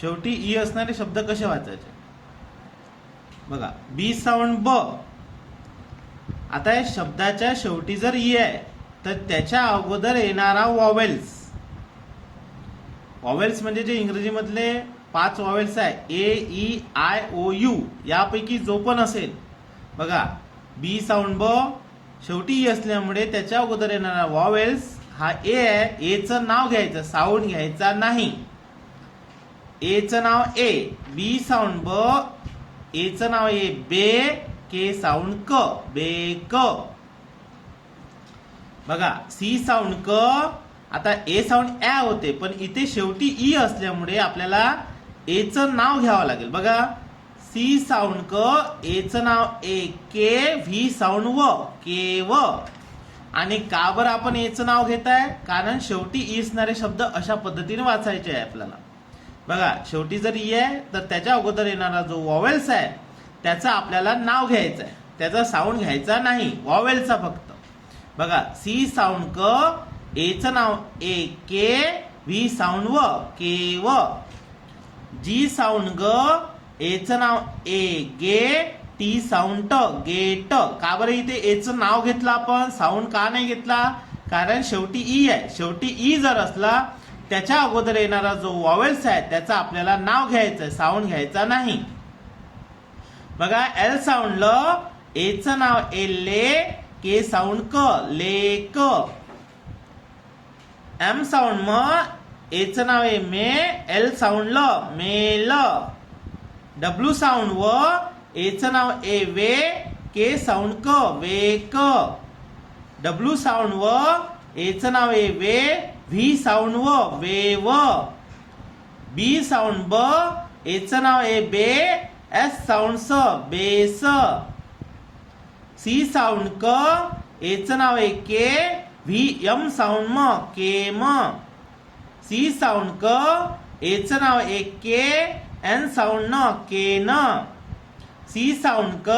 शेवटी ई असणारे शब्द कसे वाचायचे? बघा बी साऊंड ब. आता या शब्दाच्या शेवटी जर ई आहे तर त्याच्या अगोदर येणारा वॉवेल्स वॉवेल्स म्हणजे जे इंग्रजीमधले पाच वॉवेल्स आहे A E I O U यापैकी जो पण असेल. बघा बी साऊंड ब शेवटी ई असल्यामुळे त्याच्या अगोदर येणारा वॉवेल्स हा ए आहे. एचं नाव घ्यायचं साऊंड घ्यायचा नाही. एचं नाव ए बी साऊंड ब एचं नाव ए बे के साऊंड क बे क बघा सी साऊंड क आता ए साऊंड ॲ होते पण इथे शेवटी ई असल्यामुळे आपल्याला एचं नाव घ्यावं लागेल. बघा सी साऊंड क एचं नाव ए के व्ही साऊंड व के व. आणि का बरं आपण एचं नाव घेत आहे कारण शेवटी ई असणारे शब्द अशा पद्धतीने वाचायचे आहे आपल्याला. बघा शेवटी जर ई आहे तर त्याच्या अगोदर येणारा जो वॉवेल्स आहे त्याचं आपल्याला नाव घ्यायचं आहे त्याचा साऊंड घ्यायचा नाही वॉवेलचा फक्त. बघा सी साऊंड क एचं नाव ए के व्ही साऊंड व के व. जी साऊंड ग एचं नाव ए गे टी साऊंड ट गेट का बरं इथे एचं नाव घेतलं आपण? साऊंड का नाही घेतला? कारण शेवटी ई आहे. शेवटी ई जर असला त्याच्या अगोदर येणारा जो वॉवेल्स आहे त्याचं आपल्याला नाव घ्यायचं आहे साऊंड घ्यायचा नाही. बघा एल साऊंडला एचं नाव ए ले के साऊंड क ले क. एम साऊंड म एचं नाव आहे मे एल साऊंड ल मे ल. डब्ल्यू साऊंड व एचं नाव ए वे के साऊंड क वे क. डब्ल्यू साऊंड व एचं नाव ए वे व्ही साऊंड व वे व. बी साऊंड ब एचं नाव आहे बे एस साऊंड स बेस सी. साऊंड क एचं नाव आहे के व्ही एम साऊंड म के म. सी साऊंड क एचं नाव आहे के एन साऊंड न के न. सी साऊंड क